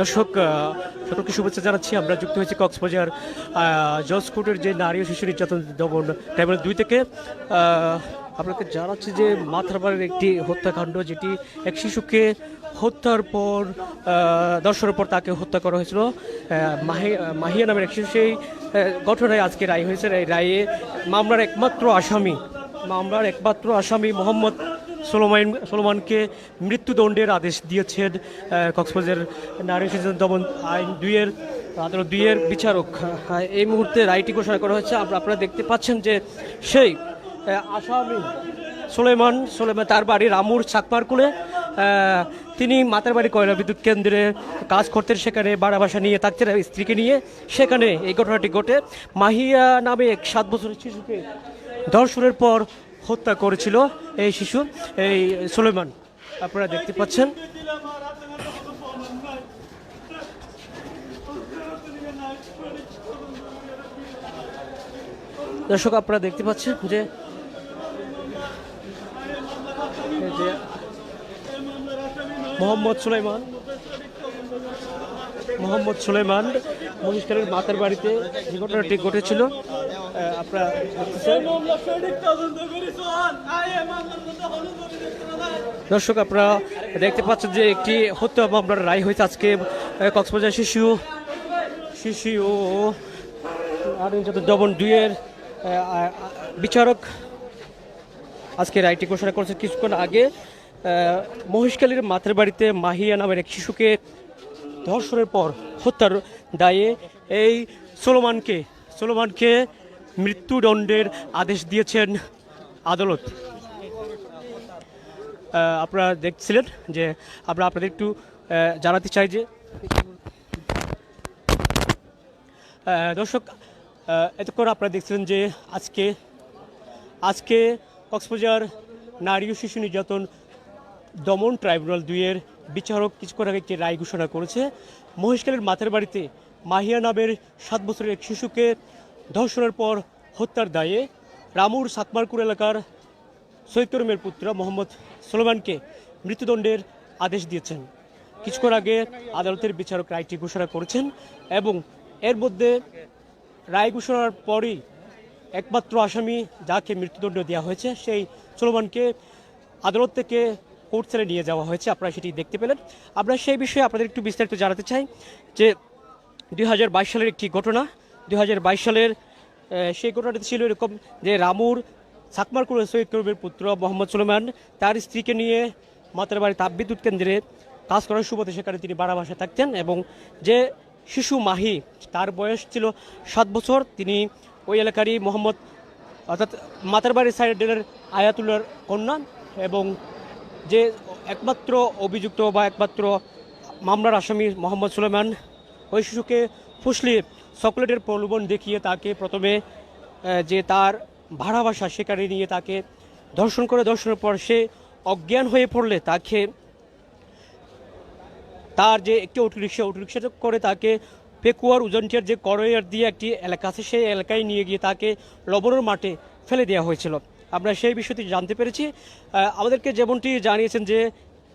দর্শক সকলকে শুভেচ্ছা জানাচ্ছি। আমরা যুক্ত হয়েছি কক্সবাজার জজ কোর্টের যে নারী ও শিশু নির্যাতন দমন ট্রাইব্যুনাল দুই থেকে। আপনাকে জানাচ্ছি যে মাথারবাড়ির একটি হত্যাকাণ্ড, যেটি এক শিশুকে হত্যার পর দর্শনের পর তাকে হত্যা করা হয়েছিল। মাহিয়া নামের এক শিশু সেই ঘটনায় আজকে রায় হয়েছে। এই রায়ে মামলার একমাত্র আসামি, মামলার একমাত্র আসামি মোহাম্মদ সোলোমান সোলোমানকে মৃত্যুদণ্ডের আদেশ দিয়েছেন কক্সবাজার নারী শিশু দমন আইন দুইয়ের, আদালত দুইয়ের বিচারক। এই মুহূর্তে রায়টি ঘোষণা করা হয়েছে। আপনারা দেখতে পাচ্ছেন যে সেই আসামি সুলেমান সোলেমান তার বাড়ি রামুর চাকমারকুলে তিনি মাতার বাড়ি কয়লা বিদ্যুৎ কেন্দ্রে কাজ করতেন, সেখানে বাড়া বাসা নিয়ে থাকতেন স্ত্রীকে নিয়ে। সেখানে এই ঘটনাটি ঘটে। মাহিয়া নামে এক সাত বছরের শিশুকে ধর্ষণের পর হত্যা করেছিল এই শিশু, এই সুলেমান। আপনারা দেখতে পাচ্ছেন। দর্শক, আপনারা দেখতে পাচ্ছেন যে এই যে মোহাম্মদ সুলাইমান। মোহাম্মদ সুলাইমান মহিষকারের মাতার বাড়িতে যে ঘটনাটি ঘটেছিল দর্শক, আপনারা দেখতে পাচ্ছেন যে একটি হত্যা মামলার রায় হয়েছে আজকে কক্সবাজার শিশু শিশু ও আর দমন দুইয়ের বিচারক আজকে রায়টি ঘোষণা করেছে কিছুক্ষণ আগে। মহেশখালীর মাতের বাড়িতে মাহিয়া নামের এক শিশুকে ধর্ষণের পর হত্যার দায়ে এই সোলোমানকে সোলোমানকে মৃত্যুদণ্ডের আদেশ দিয়েছেন আদালত। আপনারা দেখছিলেন যে আমরা আপনাদের একটু জানাতে চাই যে দর্শক এতক্ষণ আপনারা দেখছিলেন যে আজকে আজকে কক্সবাজার নারী ও শিশু নির্যাতন দমন ট্রাইব্যুনাল দুইয়ের বিচারক কিছুক্ষণ আগে একটি রায় ঘোষণা করেছে। মহেশখালীর মাথার বাড়িতে মাহিয়া নামের সাত বছরের এক শিশুকে ধর্ষণের পর হত্যার দায়ে রামুর সাতমারকুর এলাকার সৈয়দ করিমের পুত্র মোহাম্মদ সোলোমানকে মৃত্যুদণ্ডের আদেশ দিয়েছেন। কিছুক্ষণ আগে আদালতের বিচারক রায়টি ঘোষণা করেছেন এবং এর মধ্যে রায় ঘোষণার পরই একমাত্র আসামি যাকে মৃত্যুদণ্ড দেওয়া হয়েছে, সেই সোলোমানকে আদালত থেকে কোর্ট সেলে নিয়ে যাওয়া হয়েছে, আপনারা সেটি দেখতে পেলেন। আমরা সেই বিষয়ে আপনাদের একটু বিস্তারিত জানাতে চাই যে দুই হাজার বাইশ সালের একটি ঘটনা, দুই হাজার বাইশ সালের সেই ঘটনাটি ছিল এরকম যে রামুর সাকমারকুল সৈয়দ করিমের পুত্র মোহাম্মদ সুলেমান, তার স্ত্রীকে নিয়ে মাতার বাড়ি তাপবিদ্যুৎ কেন্দ্রে কাজ করার সুবাদে সেখানে তিনি বাড়া বাসায় থাকতেন এবং যে শিশু মাহি, তার বয়স ছিল সাত বছর, তিনি ওই এলাকারই মোহাম্মদ, অর্থাৎ মাতার মাতারবাড়ি সাইডের আয়াতুল্লার কন্যা এবং যে একমাত্র অভিযুক্ত বা একমাত্র মামলার আসামি মোহাম্মদ সুলেমান ওই শিশুকে ফুসলিয়ে চকলেটের প্রলোভন দেখিয়ে তাকে প্রথমে যে তার ভাড়া বাসা সেখানে নিয়ে তাকে ধর্ষণ করে, ধর্ষণের পর সে অজ্ঞান হয়ে পড়লে তাকে তার যে একটি অটোরিক্সা অটোরিক্সা করে তাকে পেকুয়ার উজনটিয়ার যে করয়ার দিয়ে একটি এলাকা আছে, সেই এলাকায় নিয়ে গিয়ে তাকে লবণের মাঠে ফেলে দেওয়া হয়েছিল। আমরা সেই বিষয়টি জানতে পেরেছি। আমাদেরকে যেমনটি জানিয়েছেন যে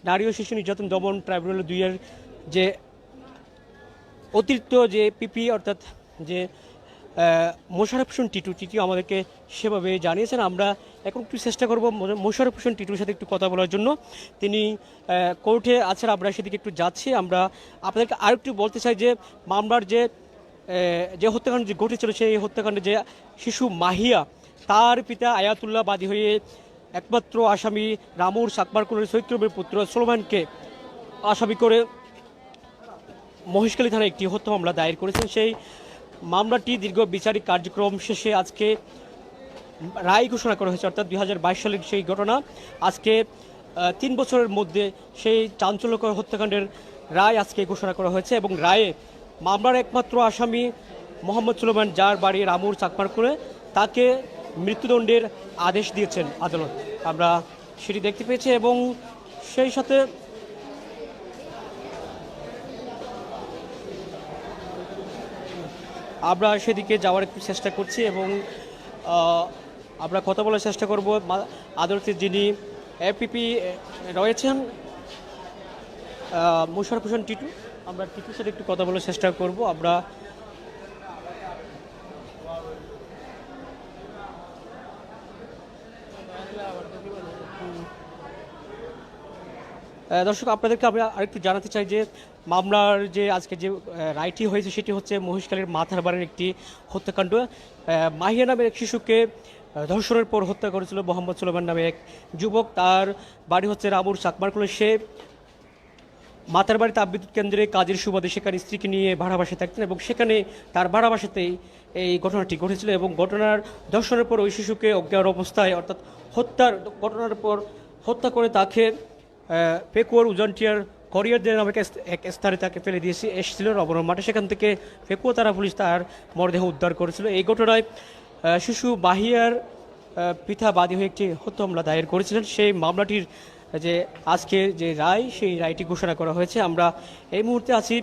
নারী ও শিশু নির্যাতন দমন ট্রাইব্যুনাল দুইয়ের যে অতিরিক্ত যে পিপি অর্থাৎ যে মোশারফ হোসেন টিটু টিটু আমাদেরকে সেভাবে জানিয়েছেন। আমরা এখন একটু চেষ্টা করব মোশারফ হোসেন টিটুর সাথে একটু কথা বলার জন্য। তিনি কোর্টে আছেন, আমরা সেদিকে একটু যাচ্ছি। আমরা আপনাদেরকে আর একটু বলতে চাই যে, মামলার যে যে হত্যাকাণ্ড যে ঘটেছিল, সেই হত্যাকাণ্ডে যে শিশু মাহিয়া তার পিতা আয়াতুল্লাহ বাদী হয়ে একমাত্র আসামি রামুর সাকবারকুলের সৈত্রমের পুত্র সোলমানকে আসামি করে মহেশখালী থানায় একটি হত্যা মামলা দায়ের করেছেন। সেই মামলাটি দীর্ঘ বিচারিক কার্যক্রম শেষে আজকে রায় ঘোষণা করা হয়েছে, অর্থাৎ দু হাজার বাইশ সালের সেই ঘটনা। আজকে তিন বছরের মধ্যে সেই চাঞ্চল্যকর হত্যাকাণ্ডের রায় আজকে ঘোষণা করা হয়েছে এবং রায়ে মামলার একমাত্র আসামি মোহাম্মদ সুলেমান যার বাড়ি রামুর চাকমার করে তাকে মৃত্যুদণ্ডের আদেশ দিয়েছেন আদালত। আমরা সেটি দেখতে পেয়েছি এবং সেই সাথে আমরা সেদিকে যাওয়ার একটু চেষ্টা করছি এবং আমরা কথা বলার চেষ্টা করব মা- আদালতে যিনি এপিপি রয়েছেন মোশারফ হোসেন টিটু। আমরা টিটুর সাথে একটু কথা বলার চেষ্টা করব। আমরা দর্শক, আপনাদেরকে আমরা আরেকটু জানাতে চাই যে মামলার যে আজকে যে রায়টি হয়েছে সেটি হচ্ছে মহিষকালের মাথার বাড়ির একটি হত্যাকাণ্ড। মাহিয়া নামের এক শিশুকে ধর্ষণের পর হত্যা করেছিল মোহাম্মদ সুলেমান নামে এক যুবক। তার বাড়ি হচ্ছে রামুর চাকমারকুলে। সে মাতার বাড়ি তাপবিদ্যুৎ কেন্দ্রে কাজের সুবাদে সেখানে স্ত্রীকে নিয়ে ভাড়া বাসায় থাকতেন এবং সেখানে তার ভাড়া বাসাতেই এই ঘটনাটি ঘটেছিল এবং ঘটনার ধর্ষণের পর ওই শিশুকে অজ্ঞান অবস্থায়, অর্থাৎ হত্যার ঘটনার পর হত্যা করে তাকে পেকুয়ার উজানটিয়ার করিয়ারদের নামে এক স্থানে তাকে ফেলে দিয়েছে, এসেছিল রবরম মাঠে। সেখান থেকে পেকুয়া তারা পুলিশ তার মরদেহ উদ্ধার করেছিল। এই ঘটনায় শিশু বাহিয়ার পিতা বাদী হয়ে একটি হত্যা মামলা দায়ের করেছিলেন। সেই মামলাটির, যে আজকে যে রায়, সেই রায়টি ঘোষণা করা হয়েছে। আমরা এই মুহূর্তে আছি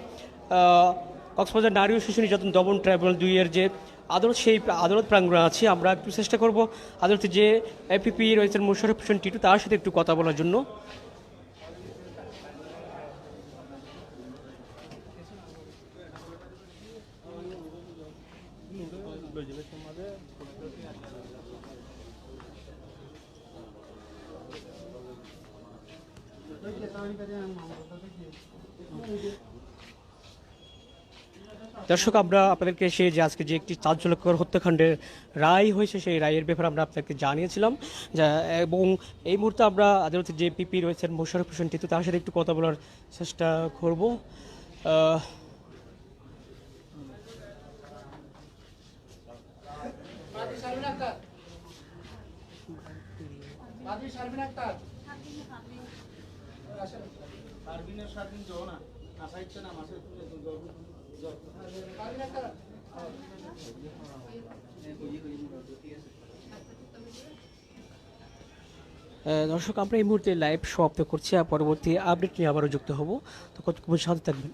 কক্সবাজার নারী ও শিশু নির্যাতন দমন ট্রাইব্যুনাল দুইয়ের যে আদালত, সেই আদালত প্রাঙ্গণে আছি। আমরা একটু চেষ্টা করব আদালতে যে এপিপি রয়েছেন মোশারফ হোসেন টিটু, তার সাথে একটু কথা বলার জন্য। দর্শক আমরা আপনাদেরকে সে যে আজকে যে একটি চাঞ্চল্যকর হত্যাকাণ্ডের রায় হয়েছে সেই রায়ের ব্যাপারে আমরা আপনাদেরকে জানিয়েছিলাম। এবং এই মুহূর্তে আমরা আদালতে যে পিপি রয়েছেন মোশারফ হোসেন টিতু তার সাথে একটু কথা বলার চেষ্টা করব। আহ, দর্শক, আমরা এই মুহূর্তে লাইভ সমাপ্ত করছি আর পরবর্তী আপডেট নিয়ে আবারও যুক্ত হব। তো কতক্ষণ সাথে থাকবেন।